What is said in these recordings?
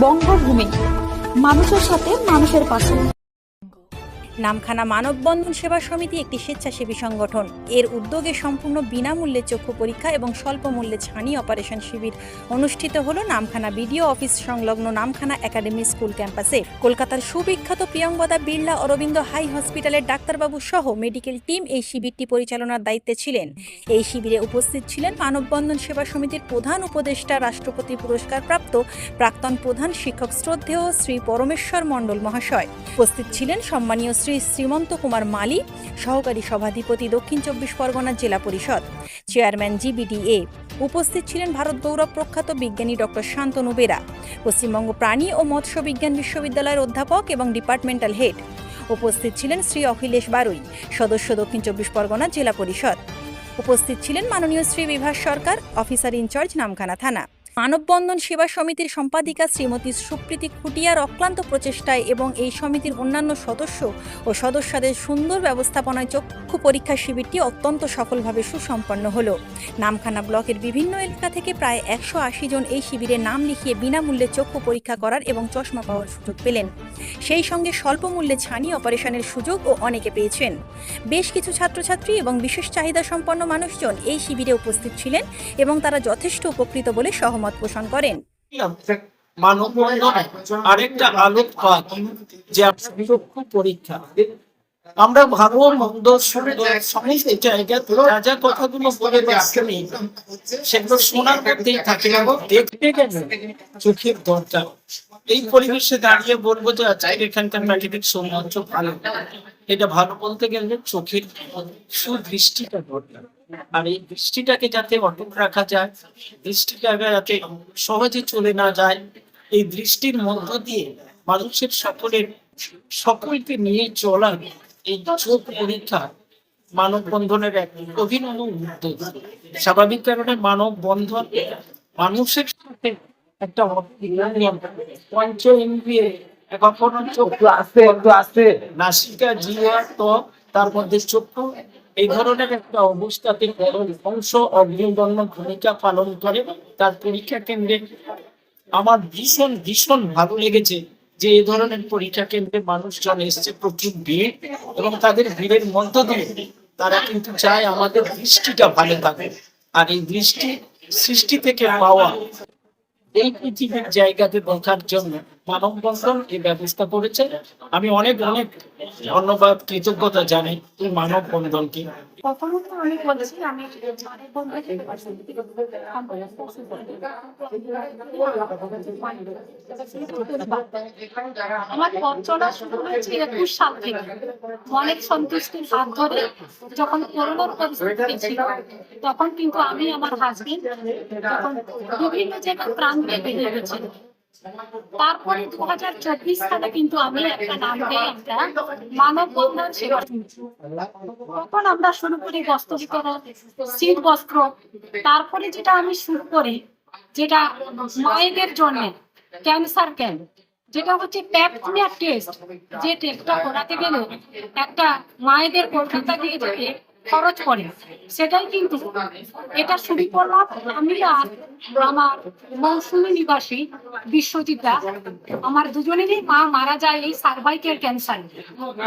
বঙ্গভূমি। মানুষের সাথে মানুষের পাশে। নামখানা মানববন্ধন সেবা সমিতি একটি স্বেচ্ছাসেবী সংগঠন। এর উদ্যোগে সম্পূর্ণ বিনামূল্যে চক্ষু পরীক্ষা এবং স্বল্প মূল্যে ছানি অপারেশন শিবির অনুষ্ঠিত হলো নামখানা বিডিও অফিস সংলগ্ন নামখানা একাডেমি স্কুল ক্যাম্পাসে। কলকাতার সুবিখ্যাত প্রিয়ঙ্বদা বিড়লা অরবিন্দ হাই হসপিটালের ডাক্তারবাবু সহ মেডিকেল টিম এই শিবিরটি পরিচালনার দায়িত্বে ছিলেন। এই শিবিরে উপস্থিত ছিলেন মানববন্ধন সেবা সমিতির প্রধান উপদেষ্টা, রাষ্ট্রপতি পুরস্কারপ্রাপ্ত প্রাক্তন প্রধান শিক্ষক শ্রদ্ধেয় শ্রী পরমেশ্বর মণ্ডল মহাশয়। উপস্থিত ছিলেন সম্মানীয় শ্রীমন্ত কুমার মালি সহকারী সভাধিপতি দক্ষিণ চব্বিশ পরগনা জেলা পরিষদ। Chairman GBDA. উপস্থিত ছিলেন ভারত গৌরব প্রখ্যাত বিজ্ঞানী ডক্টর শান্তনু বেরা, পশ্চিমবঙ্গ প্রাণী ও মৎস্য বিজ্ঞান বিশ্ববিদ্যালয়ের অধ্যাপক এবং ডিপার্টমেন্টাল হেড। উপস্থিত ছিলেন শ্রী অখিলেশ বারুই, সদস্য দক্ষিণ চব্বিশ পরগনা জেলা পরিষদ। উপস্থিত ছিলেন মাননীয় Shri Bibhas Sarkar, officer in charge Namkhana থানা। মানববন্ধন সেবা সমিতির সম্পাদিকা শ্রীমতী সুপ্রীতি খুটিয়ার অক্লান্ত প্রচেষ্টায় এবং এই সমিতির অন্যান্য সদস্য ও সদস্যদের সুন্দর ব্যবস্থাপনায় চক্ষু পরীক্ষা শিবিরটি অত্যন্ত সফলভাবে সুসম্পন্ন হলো। নামখানা ব্লকের বিভিন্ন এলাকা থেকে প্রায় একশো আশি জন এই শিবিরে নাম লিখিয়ে বিনামূল্যে চক্ষু পরীক্ষা করার এবং চশমা পাওয়ার সুযোগ পেলেন। সেই সঙ্গে স্বল্প মূল্যে ছানি অপারেশনের সুযোগও অনেকে পেয়েছেন। বেশ কিছু ছাত্রছাত্রী এবং বিশেষ চাহিদা সম্পন্ন মানুষজন এই শিবিরে উপস্থিত ছিলেন এবং তারা যথেষ্ট উপকৃত বলে সহমত পোষণ করেন। আরেকটা যে পরীক্ষা। আমরা ভালো মন্দ যা কথাগুলো বলে সেগুলো শোনার মধ্যেই থাকে। চোখের দরজা। এই পরিবেশে দাঁড়িয়ে বলব যে আজকে এখানকার প্রাকৃতিক সৌন্দর্য ভালো। এটা ভালো বলতে গেলে চোখের সুদৃষ্টিটা দরকার। আর এই দৃষ্টিটাকে যাতে অটুট রাখা যায় দৃষ্টিটাকে যাতে সহজে চলে না যায়, এই দৃষ্টির মধ্য দিয়ে মানুষের সকলের সকলকে নিয়ে চলা এই চোখ পরীক্ষা মানববন্ধনের এক অভিনব উদ্যোগ। স্বাভাবিক কারণে মানববন্ধন মানুষের সাথে একটা পঞ্চ ইন্দ্রিয়ে এই ধরনের একটা অবস্থাতে অংশ ভূমিকা পালন করে। তার পরীক্ষা কেন্দ্রে আমার ভীষণ ভীষণ ভালো লেগেছে যে ধরনের পরীক্ষা কেন্দ্রে মানুষজন এসছে প্রচুর ভিড় এবং তাদের ভিড়ের মধ্য দিয়ে তারা কিন্তু চায় আমাদের দৃষ্টিটা ভালো থাকে। আর এই দৃষ্টি, সৃষ্টি থেকে পাওয়া এই পৃথিবীর জায়গাতে দেখার জন্য মানববন্ধন এই ব্যবস্থা করেছে। আমি অনেক অনেক ধন্যবাদ, কৃতজ্ঞতা এই আমার পঞ্চনা শুরু অনেক সন্তুষ্টির হাত ধরে যখন পরিস্থিতি ছিল, তখন কিন্তু আমি, আমার হাজবেন্ড তখন বিভিন্ন জায়গায় প্রান্তে বেরিয়ে গেছিল তারপরে দু হাজার চব্বিশ সালে কিন্তু আমি একটা নাম দিয়ে একটা মানববন্ধন সেবা শুনছি তখন আমরা শুরু করি বস্ত্র শীত বস্ত্র। তারপরে যেটা আমি শুরু করি, যেটা মায়েদের জন্য ক্যান্সার ক্যাম্প যেটা হচ্ছে প্যাপসমিয়ার টেস্ট যে টেস্টটা করাতে গেলে একটা মায়েদের কলকাতা দিয়ে যেতে খরচ করে। সেটাই কিন্তু এটা শুরু করলাম আমি আর আমার মৌসুমী নিবাসী বিশ্বজিৎ দাস আমার দুজনেরই মা মারা যায় এই সার্ভাইকেল ক্যান্সার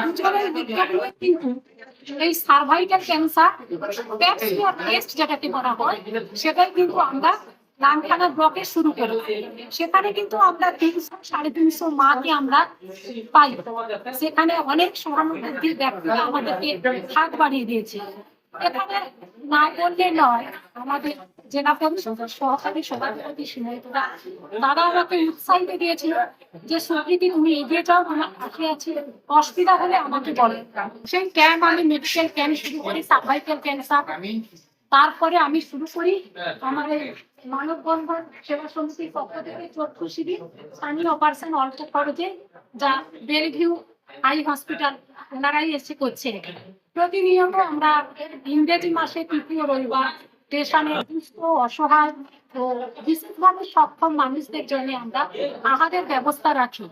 দুজনের বিজ্ঞাপনে কিন্তু এই সার্ভাইকাল ক্যান্সার টেস্ট যেটাকে করা হয়, সেটাই কিন্তু আমরা নামখানা ব্লকে শুরু করি সেখানে কিন্তু আমরা তিনশো, সাড়ে তিনশো মাকে আমরা পাই। সেখানে অনেক সহানুভূতির ব্যক্তিরা আমাদেরকে হাত বাড়িয়ে দিয়েছে। এখানে না বললে নয়, আমাদের জেলা সহকারী সভাপতি সীমান্তরা দাদা আমাকে উৎসাহিত দিয়েছিল যে সুকৃতি তুমি এগিয়ে যাও আমার পাশে আছে, অসুবিধা হলে আমাকে বলে। সেই ক্যাম্প আমি মেডিকেল ক্যাম্প শুরু করি সার্ভাইকেল ক্যান্সার তারপরে আমি শুরু করি মানববন্ধন সেবা সমিতির পক্ষ থেকে চক্ষু শিবির স্থানীয় অপারেশন অল্প খরচে যা বেলভিউ আই হসপিটাল ওনারাই এসে করছে। প্রতিনিয়ত আমরা ইংরেজি মাসে তৃতীয় রবিবার স্টেশনে দুস্থ অসহায় ও বিশেষভাবে সক্ষম মানুষদের জন্য আমরা আহারের ব্যবস্থা রাখি।